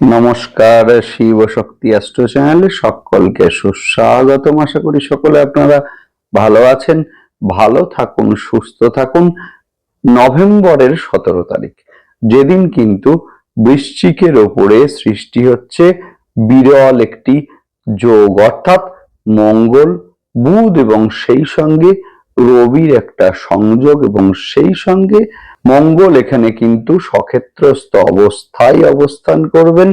নমস্কার, শিব শক্তি অ্যাস্ট্রো চ্যানেলে সকলকে সুস্বাগতম। আশা করি সকলে আপনারা ভালো আছেন, ভালো থাকুন, সুস্থ থাকুন। নভেম্বরের সতেরো তারিখ, যেদিন কিন্তু বৃশ্চিকের ওপরে সৃষ্টি হচ্ছে বিরল একটি যোগ। অর্থাৎ মঙ্গল, বুধ এবং সেই সঙ্গে রবির একটা সংযোগ এবং সেই সঙ্গে মঙ্গল এখানে কিন্তু সক্ষেত্রস্থ অবস্থায় অবস্থান করবেন।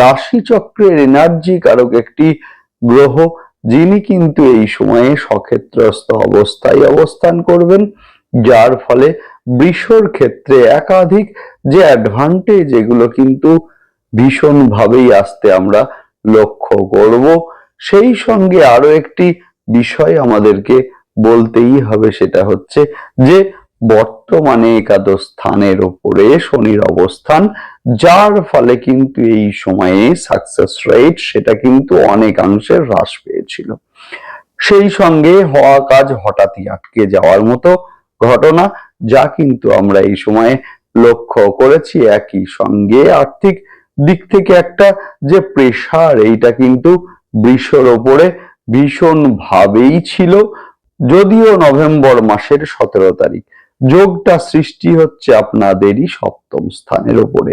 রাশিচক্রের এনার্জি কারক একটি গ্রহ, যিনি কিন্তু এই সময়ে সক্ষেত্রস্থ অবস্থায় অবস্থান করবেন, যার ফলে বৃষর ক্ষেত্রে একাধিক যে অ্যাডভান্টেজ এগুলো কিন্তু ভীষণভাবেই আসতে আমরা লক্ষ্য করব। সেই সঙ্গে আরও একটি বিষয় আমাদেরকে বলতেই হবে, সেটা হচ্ছে যে বর্তমানে একাদশ স্থানের ওপরে শনির অবস্থান, যার ফলে কিন্তু এই সময়ে সাকসেস রেট সেটা কিন্তু অনেকাংশে হ্রাস পেয়েছিল। সেই সঙ্গে হওয়া কাজ হঠাৎই আটকে যাওয়ার মতো ঘটনা, যা কিন্তু আমরা এই সময়ে লক্ষ্য করেছি। একই সঙ্গে আর্থিক দিক থেকে একটা যে প্রেশার এইটা কিন্তু বৃষর ওপরে ভীষণ ভাবেই ছিল। যদিও নভেম্বর মাসের সতেরো তারিখ যোগটা সৃষ্টি হচ্ছে আপনাদেরই সপ্তম স্থানের উপরে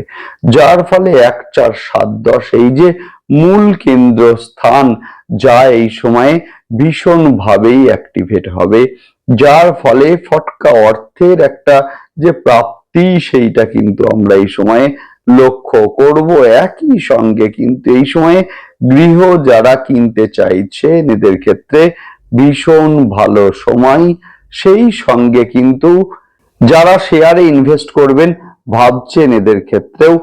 যার ফলে এক, চার, সাত, দশ, এই যে মূল কেন্দ্র স্থান যা এই সময়ে ভীষণ ভাবেই অ্যাক্টিভেট হবে, যার ফলে ফটকা অর্থের একটা যে প্রাপ্তি সেইটা কিন্তু আমরা এই সময়ে লক্ষ্য করব। একই সঙ্গে কিন্তু এই সময়ে গৃহ যারা কিনতে চাইছেন, এদের ক্ষেত্রে ভীষণ ভালো সময় সেই সঙ্গে কিন্তু যারা শেয়ারে ইনভেস্ট করবেন, ভাবছেন এদের ক্ষেত্রেও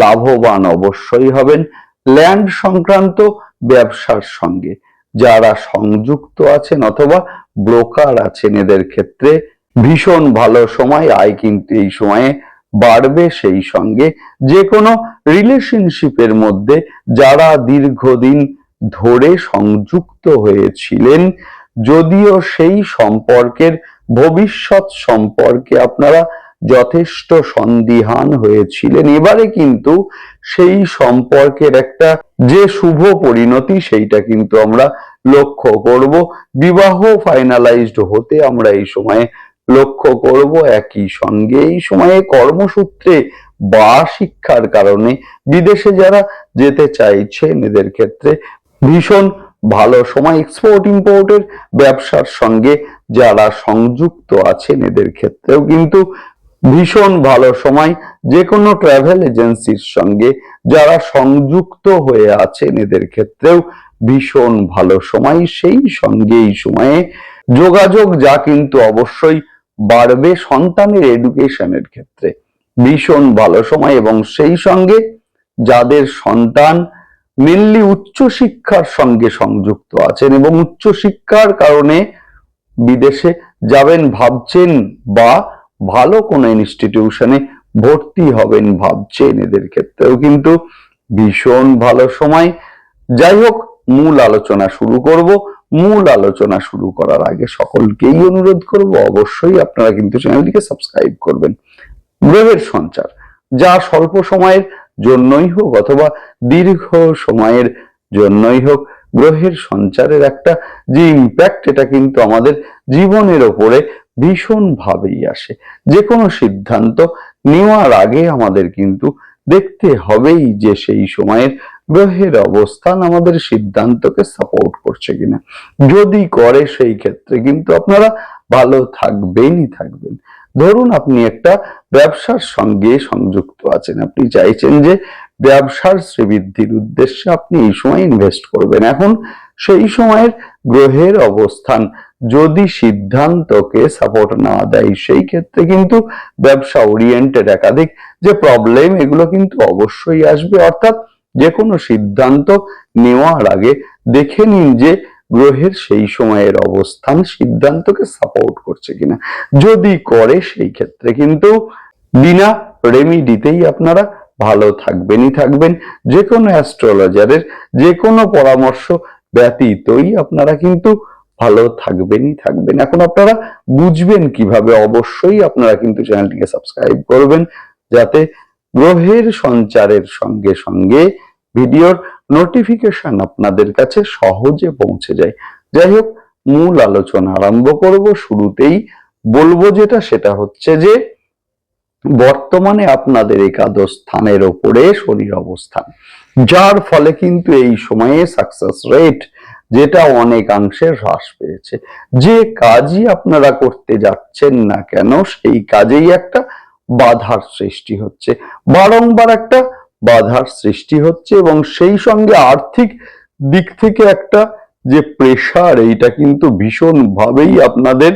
লাভবান অবশ্যই হবেন ল্যান্ড সংক্রান্ত ব্যবসার সঙ্গে। যারা সংযুক্ত আছেন অথবা ব্রোকার আছেন এদের ক্ষেত্রে ভীষণ ভালো সময়, আয় কিন্তু এই সময়ে বাড়বে সেই সঙ্গে। যে কোনো রিলেশনশিপের মধ্যে যারা দীর্ঘদিন ধরে সংযুক্ত হয়েছিলেন যদিও সেই সম্পর্কের ভবিষ্যৎ সম্পর্কে আপনারা যথেষ্ট সন্দিহান হয়েছিলেন। এবারে কিন্তু সেই সম্পর্কের একটা যে শুভ পরিণতি, সেইটা কিন্তু আমরা লক্ষ্য করব। বিবাহ ফাইনালাইজড হতে আমরা এই সময়ে লক্ষ্য করব। একই সঙ্গে এই সময়ে কর্মসূত্রে বা শিক্ষার কারণে বিদেশে যারা যেতে চাইছেন, এদের ক্ষেত্রে ভীষণ ভালো সময় এক্সপোর্ট ইম্পোর্টের ব্যবসার সঙ্গে যারা সংযুক্ত আছেন এদের ক্ষেত্রেও কিন্তু ভীষণ ভালো সময় যে কোনো ট্রাভেল এজেন্সির সঙ্গে যারা সংযুক্ত হয়ে আছেন এদের ক্ষেত্রেও ভীষণ ভালো সময়। সেই সঙ্গে এই সময়ে যোগাযোগ যা কিন্তু অবশ্যই বাড়বে সন্তানের এডুকেশনের ক্ষেত্রে। ভীষণ ভালো সময় এবং সেই সঙ্গে যাদের সন্তান মেনলি উচ্চশিক্ষার সঙ্গে সংযুক্ত আছেন এবং উচ্চশিক্ষার কারণে বিদেশে যাবেন ভাবছেন বা ভালো কোনো ইনস্টিটিউশনে ভর্তি হবেন ভাবছেন এদের ক্ষেত্রেও কিন্তু ভীষণ ভালো সময়। যাই হোক, মূল আলোচনা শুরু করব। মূল আলোচনা শুরু করার আগে সকলকেই অনুরোধ করব, অবশ্যই আপনারা কিন্তু চ্যানেলটিকে সাবস্ক্রাইব করবেন। গ্রহের সঞ্চার, যা স্বল্প সময়ের জন্যই হোক অথবা দীর্ঘ সময়ের জন্যই হোক, গ্রহের সঞ্চারের একটা যে ইম্প্যাক্ট এটা কিন্তু আমাদের জীবনের ওপরে ভীষণ ভাবেই আসে। যে কোনো সিদ্ধান্ত নেওয়ার আগে আমাদের কিন্তু দেখতে হবেই যে সেই সময়ের গ্রহের অবস্থান আমাদের সিদ্ধান্তকে সাপোর্ট করছে কিনা। যদি করে সেই ক্ষেত্রে কিন্তু আপনারা ভালো থাকবেনই থাকবেন। ধরুন আপনি একটা ব্যবসার সঙ্গে সংযুক্ত আছেন, আপনি চাইছেন যে ব্যবসার শ্রীবৃদ্ধির উদ্দেশ্যে আপনি এই সময় ইনভেস্ট করবেন। এখন সেই সময়ের গ্রহের অবস্থান যদি সিদ্ধান্তকে সাপোর্ট না দেয়, সেই ক্ষেত্রে কিন্তু ব্যবসা ওরিয়েন্টেড একাধিক যে প্রবলেম এগুলো কিন্তু অবশ্যই আসবে। অর্থাৎ যে কোনো সিদ্ধান্ত নেওয়ার আগে দেখে নিন যে গ্রহের সেই সময়ের অবস্থান সিদ্ধান্তকে সাপোর্ট করছে কিনা। যদি করে সেই ক্ষেত্রে কিন্তু বিনা রেমিডিতেই আপনারা ভালো থাকবেনই থাকবেন। যে কোনো অ্যাস্ট্রোলজারের যে কোনো পরামর্শ ব্যতীতই আপনারা কিন্তু ভালো থাকবেনই থাকবেন। এখন আপনারা বুঝবেন কীভাবে অবশ্যই আপনারা কিন্তু চ্যানেলটিকে সাবস্ক্রাইব করবেন, যাতে গ্রহের সঞ্চারের সঙ্গে সঙ্গে ভিডিওর নোটিফিকেশন আপনাদের কাছে সহজে পৌঁছে যায়। যাই হোক, মূল আলোচনা আরম্ভ করব শুরুতেই। বলব যেটা, সেটা হচ্ছে যে, বর্তমানে আপনাদের একাদশ স্থানের ওপরে শনির অবস্থান। যার ফলে কিন্তু এই সময়ে সাকসেস রেট যেটা অনেকাংশে হ্রাস পেয়েছে। যে কাজই আপনারা করতে যাচ্ছেন না কেন, সেই কাজেই একটা বাধার সৃষ্টি হচ্ছে। বারংবার একটা বাধার সৃষ্টি হচ্ছে এবং সেই সঙ্গে আর্থিক দিক থেকে একটা যে প্রেশার এইটা কিন্তু ভীষণভাবেই আপনাদের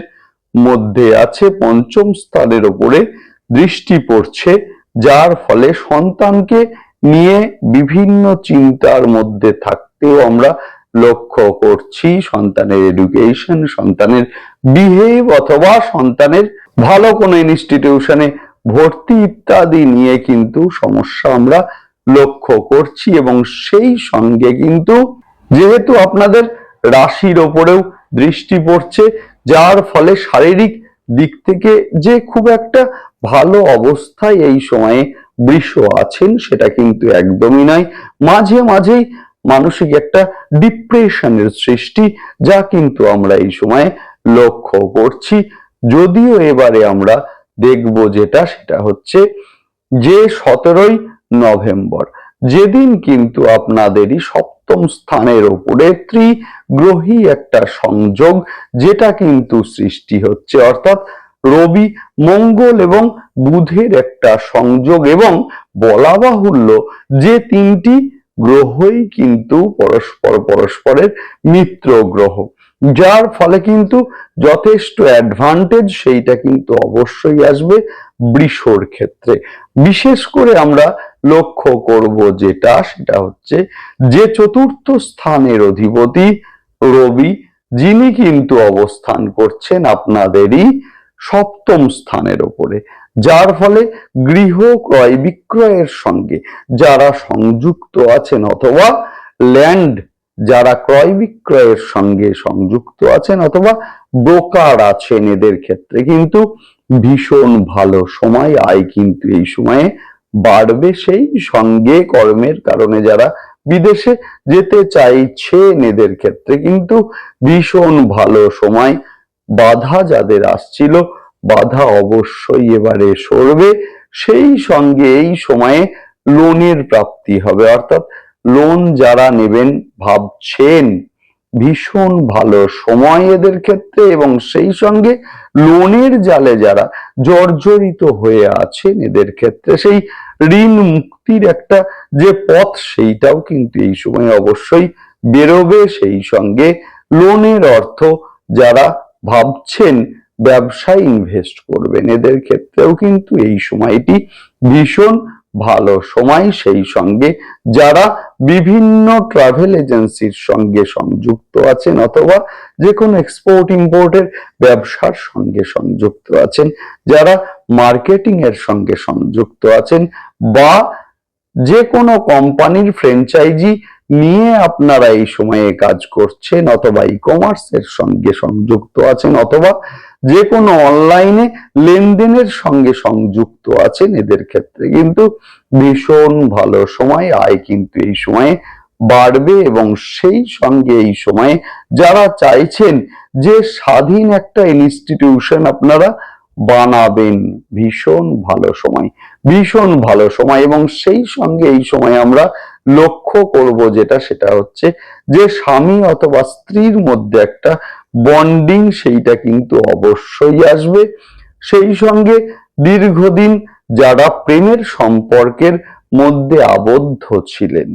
মধ্যে আছে, পঞ্চম স্থানের ওপরে দৃষ্টি পড়ছে, যার ফলে সন্তানকে নিয়ে বিভিন্ন চিন্তার মধ্যে থাকতেও আমরা লক্ষ্য করছি। সন্তানের এডুকেশন সন্তানের বিহেভ অথবা সন্তানের ভালো কোনো ইনস্টিটিউশনে ভর্তি ইত্যাদি নিয়ে কিন্তু সমস্যা আমরা লক্ষ্য করছি এবং সেই সঙ্গে কিন্তু যেহেতু আপনাদের রাশির ওপরেও দৃষ্টি পড়ছে, যার ফলে শারীরিক দিক থেকে যে খুব একটা ভালো অবস্থায় এই সময়ে বৃষ আছেন সেটা কিন্তু একদমই নয় মাঝে মাঝেই মানসিক একটা ডিপ্রেশনের সৃষ্টি যা কিন্তু আমরা এই সময়ে লক্ষ্য করছি। যদিও এবারে আমরা দেখব যেটা, সেটা হচ্ছে যে সতেরোই নভেম্বর, যেদিন কিন্তু আপনাদেরই সপ্তম স্থানের ওপরে ত্রিগ্রহী একটা সংযোগ, যেটা কিন্তু সৃষ্টি হচ্ছে। অর্থাৎ রবি, মঙ্গল এবং বুধের একটা সংযোগ এবং বলা বাহুল্য যে তিনটি গ্রহই কিন্তু পরস্পর পরস্পরের মিত্র গ্রহ। যার ফলে কিন্তু যথেষ্ট অ্যাডভান্টেজ সেইটা কিন্তু অবশ্যই আসবে বৃষর ক্ষেত্রে। বিশেষ করে আমরা লক্ষ্য করব যেটা, সেটা হচ্ছে যে চতুর্থ স্থানের অধিপতি রবি, যিনি কিন্তু অবস্থান করছেন আপনাদেরই সপ্তম স্থানের ওপরে, যার ফলে গৃহ ক্রয় বিক্রয়ের সঙ্গে যারা সংযুক্ত আছেন অথবা ল্যান্ড যারা ক্রয় বিক্রয়ের সঙ্গে সংযুক্ত আছেন অথবা ব্রোকার আছেন এদের ক্ষেত্রে কিন্তু ভীষণ ভালো সময়, আয় কিন্তু এই সময়ে বাড়বে। সেই সঙ্গে কর্মের কারণে যারা বিদেশে যেতে চাইছেন এদের ক্ষেত্রে কিন্তু ভীষণ ভালো সময়। বাধা যাদের আসছিল, বাধা অবশ্যই এবারে সরবে। সেই সঙ্গে এই সময়ে লোনের প্রাপ্তি হবে। অর্থাৎ লোন যারা নেবেন ভাবছেন ভীষণ ভালো সময় এদের ক্ষেত্রে এবং সেই সঙ্গে লোনের জালে যারা জর্জরিত হয়ে আছেন এদের ক্ষেত্রে সেই ঋণ মুক্তির একটা যে পথ সেইটাও কিন্তু এই সময় অবশ্যই বেরোবে। সেই সঙ্গে লোনের অর্থ যারা ভাবছেন ব্যবসায় ইনভেস্ট করবেন এদের ক্ষেত্রেও কিন্তু এই সময়টি ভীষণ ভালো সময় সেই সঙ্গে যারা বিভিন্ন ট্রাভেল এজেন্সির সঙ্গে সংযুক্ত আছেন অথবা যে কোনো এক্সপোর্ট ইম্পোর্টের ব্যবসার সঙ্গে সংযুক্ত আছেন, যারা মার্কেটিং এর সঙ্গে সংযুক্ত আছেন বা যে কোনো কোম্পানির ফ্র্যাঞ্চাইজি নিয়ে আপনারা এই সময়ে কাজ করছেন অথবা ই কমার্সের সঙ্গে সংযুক্ত আছেন অথবা যে কোনো অনলাইনে লেনদেনের সঙ্গে সংযুক্ত আছেন এদের ক্ষেত্রে। কিন্তু ভীষণ ভালো সময়, আয় কিন্তু এই সময়ে বাড়বে এবং সেই সঙ্গে এই সময়ে যারা চাইছেন যে স্বাধীন একটা ইনস্টিটিউশন আপনারা বানাবেন, ভীষণ ভালো সময়, ভীষণ ভালো সময় এবং সেই সঙ্গে এই সময় আমরা লক্ষ্য করব যেটা, সেটা হচ্ছে যে স্বামী অথবা স্ত্রীর মধ্যে একটা বন্ডিং সেইটা কিন্তু অবশ্যই আসবে। সেই সঙ্গে দীর্ঘদিন যারা প্রেমের সম্পর্কের মধ্যে আবদ্ধ ছিলেন,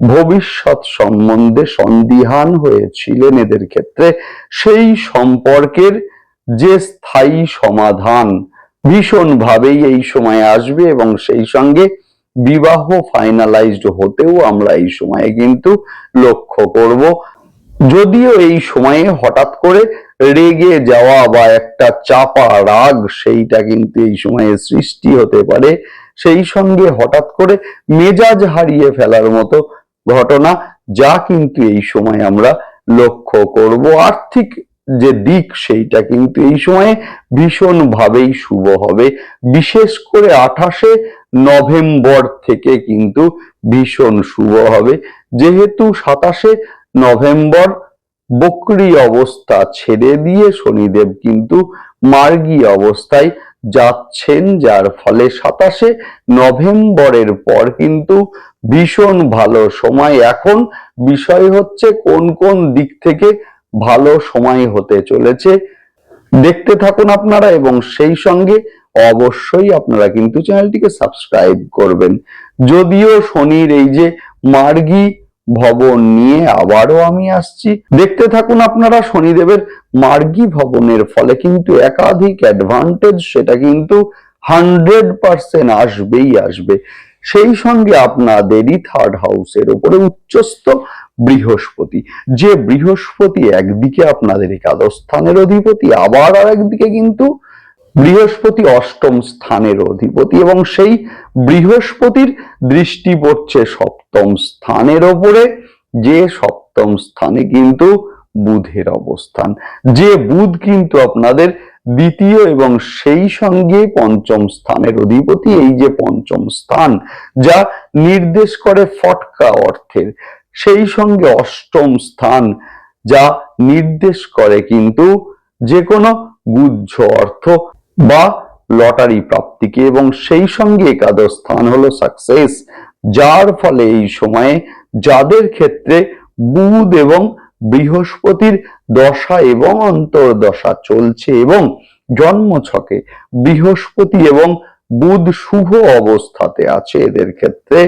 ভবিষ্যৎ সম্বন্ধে সন্দিহান হয়েছিলেন এদের ক্ষেত্রে, সেই সম্পর্কের যে স্থায়ী সমাধান ভীষণভাবেই এই সময় আসবে এবং সেই সঙ্গে বিবাহ ফাইনালাইজড হতেও আমরা এই সময়ে কিন্তু লক্ষ্য করব। যদিও এই সময়ে হঠাৎ করে রেগে যাওয়া বা একটা চাপা রাগ সেইটা কিন্তু এই সময়ে সৃষ্টি হতে পারে। সেই সঙ্গে হঠাৎ করে মেজাজ হারিয়ে ফেলার মতো ঘটনা যা কিন্তু এই সময় আমরা লক্ষ্য করব। আর্থিক যে দিক সেইটা কিন্তু এই সময়ে ভীষণভাবেই শুভ হবে। বিশেষ করে আঠাশে নভেম্বর থেকে কিন্তু ভীষণ শুভ হবে। যেহেতু সাতাশে নভেম্বর বক্রি অবস্থা ছেড়ে দিয়ে শনিদেব কিন্তু মার্গী অবস্থায় যাচ্ছেন, যার ফলে সাতাশে নভেম্বরের পর কিন্তু ভীষণ ভালো সময়। এখন বিষয় হচ্ছে কোন কোন দিক থেকে ভালো সময় হতে চলেছে। দেখতে থাকুন আপনারা এবং সেই সঙ্গে অবশ্যই আপনারা কিন্তু চ্যানেলটিকে সাবস্ক্রাইব করবেন। যদিও শনির এই যে মার্গী ভবন নিয়ে আবারও আমি আসছি। দেখতে থাকুন আপনারা শনিদেবের মার্গী ভবনের ফলে, কিন্তু একাধিক অ্যাডভান্টেজ সেটা কিন্তু হান্ড্রেড পার্সেন্ট আসবেই আসবে। সেই সঙ্গে আপনাদেরই থার্ড হাউসের উপরে উচ্চস্থ বৃহস্পতি, যে বৃহস্পতি একদিকে আপনাদের একাদশ স্থানের অধিপতি, আবার আর একদিকে কিন্তু বৃহস্পতি অষ্টম স্থানের অধিপতি এবং সেই বৃহস্পতির দৃষ্টি পড়ছে সপ্তম স্থানের ওপরে। যে সপ্তম স্থানে কিন্তু বুধের অবস্থান। যে বুধ কিন্তু আপনাদের দ্বিতীয় এবং সেই সঙ্গে পঞ্চম স্থানের অধিপতি, এই যে পঞ্চম স্থান, যা নির্দেশ করে ফটকা অর্থের। সেই সঙ্গে অষ্টম স্থান, যা নির্দেশ করে কিন্তু যে কোনো গুজ্জ অর্থ বা লটারি প্রাপ্তিকে এবং সেই সঙ্গে একাদশ স্থান হলো সাকসেস যার ফলে এই সময়ে যাদের ক্ষেত্রে বুধ এবং বৃহস্পতির দশা এবং অন্তর্দশা চলছে এবং জন্ম ছকে বৃহস্পতি এবং বুধ শুভ অবস্থাতে আছে, এদের ক্ষেত্রে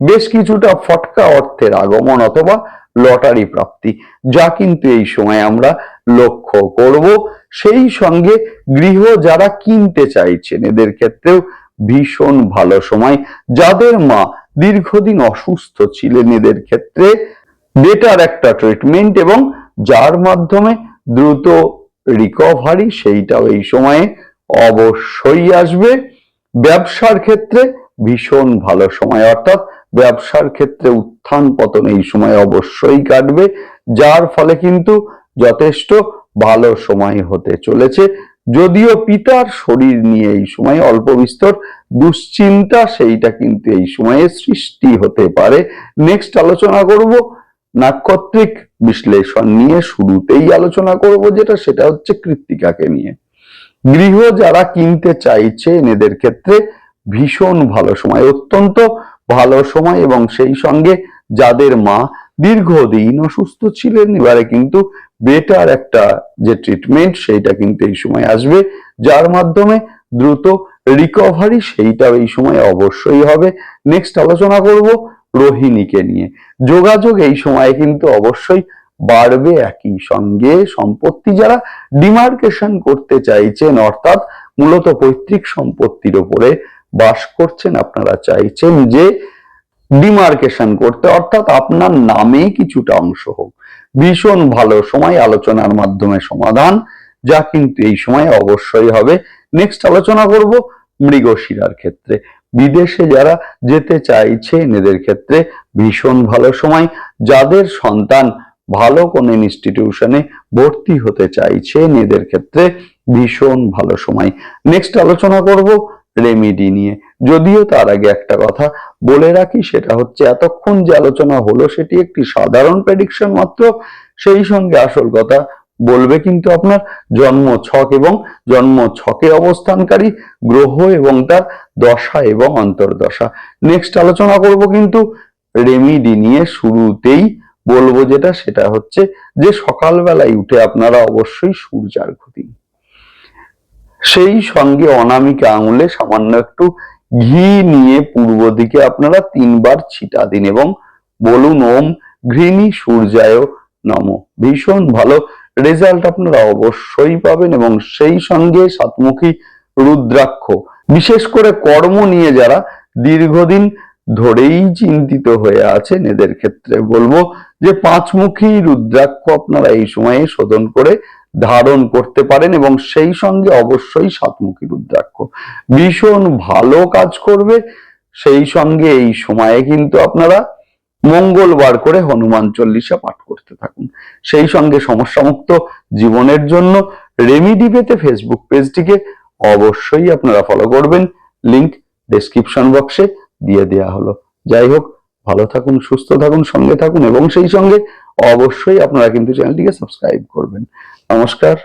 বেশ কিছুটা ফটকা অর্থের আগমন অথবা লটারি প্রাপ্তি, যা কিন্তু এই সময় আমরা লক্ষ্য করব। সেই সঙ্গে গৃহ যারা কিনতে চাইছেন, এদের ক্ষেত্রেও ভীষণ ভালো সময়। যাদের মা দীর্ঘদিন অসুস্থ ছিলেন, এদের ক্ষেত্রে বেটার একটা ট্রিটমেন্ট এবং যার মাধ্যমে দ্রুত রিকভারি সেইটাও এই সময়ে অবশ্যই আসবে। ব্যবসার ক্ষেত্রে ভীষণ ভালো সময়, অর্থাৎ ব্যবসার ক্ষেত্রে উত্থান পতন এই সময় অবশ্যই কাটবে। যার ফলে কিন্তু যথেষ্ট ভালো সময় হতে চলেছে। যদিও পিতার শরীর নিয়ে এই সময় অল্প বিস্তর দুশ্চিন্তা, সেইটা কিন্তু এই সময়ে সৃষ্টি হতে পারে। নেক্সট আলোচনা করব, নাক্ষত্রিক বিশ্লেষণ নিয়ে শুরুতেই আলোচনা করব, যেটা সেটা হচ্ছে কৃত্তিকাকে নিয়ে। গৃহ যারা কিনতে চাইছে, এদের ক্ষেত্রে ভীষণ ভালো সময়, অত্যন্ত ভালো সময় এবং সেই সঙ্গে যাদের মা দীর্ঘদিন অসুস্থ ছিলেন, এবারে কিন্তু বেটার একটা যে ট্রিটমেন্ট সেইটা কিন্তু এই সময় আসবে, যার মাধ্যমে দ্রুত রিকভারি সেইটাও এই সময় অবশ্যই হবে। নেক্সট আলোচনা করব রোহিণীকে নিয়ে। যোগাযোগ এই সময়ে কিন্তু অবশ্যই বাড়বে একই সঙ্গে। সম্পত্তি যারা ডিমার্কেশন করতে চাইছেন, অর্থাৎ মূলত পৈতৃক সম্পত্তির উপরে বাস করছেন, আপনারা চাইছেন যে ডিমার্কেশন করতে, অর্থাৎ আপনার নামে কিছুটা অংশ হোক। ভীষণ ভালো সময়, আলোচনার মাধ্যমে সমাধান, যা কিন্তু এই সময় অবশ্যই হবে। নেক্সট আলোচনা করব মৃগশিরার ক্ষেত্রে। বিদেশে যারা যেতে চাইছেন এদের ক্ষেত্রে ভীষণ ভালো সময়। যাদের সন্তান ভালো কোনো ইনস্টিটিউশনে ভর্তি হতে চাইছেন এদের ক্ষেত্রে ভীষণ ভালো সময়। নেক্সট আলোচনা করব রেমিডি নিয়ে। যদিও তার আগে একটা কথা বলে রাখি, সেটা হচ্ছে এতক্ষণ যে আলোচনা হলো সেটি একটি সাধারণ প্রেডিকশন মাত্র। সেই সঙ্গে আসল কথা বলবে কিন্তু আপনার জন্ম ছক এবং জন্ম ছকে অবস্থানকারী গ্রহ এবং তার দশা এবং অন্তর্দশা। নেক্সট আলোচনা করব কিন্তু রেমিডি নিয়ে শুরুতেই বলব যেটা, সেটা হচ্ছে যে সকালবেলায় উঠে আপনারা অবশ্যই সূর্যার ক্ষতি। সেই সঙ্গে অনামিকা আঙুলে সামান্য একটু ঘি নিয়ে পূর্ব দিকে আপনারা তিনবার ছিটা দিন এবং বলুন, ওম ঘৃণী সূর্যায় নম। ভীষণ ভালো রেজাল্ট আপনারা অবশ্যই পাবেন এবং সেই সঙ্গে সাতমুখী রুদ্রাক্ষ। বিশেষ করে কর্ম নিয়ে যারা দীর্ঘদিন ধরেই চিন্তিত হয়ে আছেন, এদের ক্ষেত্রে বলব যে পাঁচমুখী রুদ্রাক্ষ আপনারা এই সময়ে শোধন করে ধারণ করতে পারেন এবং সেই সঙ্গে অবশ্যই সাতমুখী রুদ্রাক্ষ। ভীষণ ভালো কাজ করবে। সেই সঙ্গে এই সময়ে কিন্তু আপনারা মঙ্গলবার করে হনুমান চল্লিশা পাঠ করতে থাকুন। সেই সঙ্গে সমস্যামুক্ত জীবনের জন্য রেমিডি পেতে ফেসবুক পেজটিকে অবশ্যই আপনারা ফলো করবেন। লিংক ডেসক্রিপশন বক্সে দিয়ে দেওয়া হলো। যাই হোক, ভালো থাকুন, সুস্থ থাকুন, সঙ্গে থাকুন এবং সেই সঙ্গে অবশ্যই আপনারা কিন্তু চ্যানেলটিকে সাবস্ক্রাইব করবেন। নমস্কার।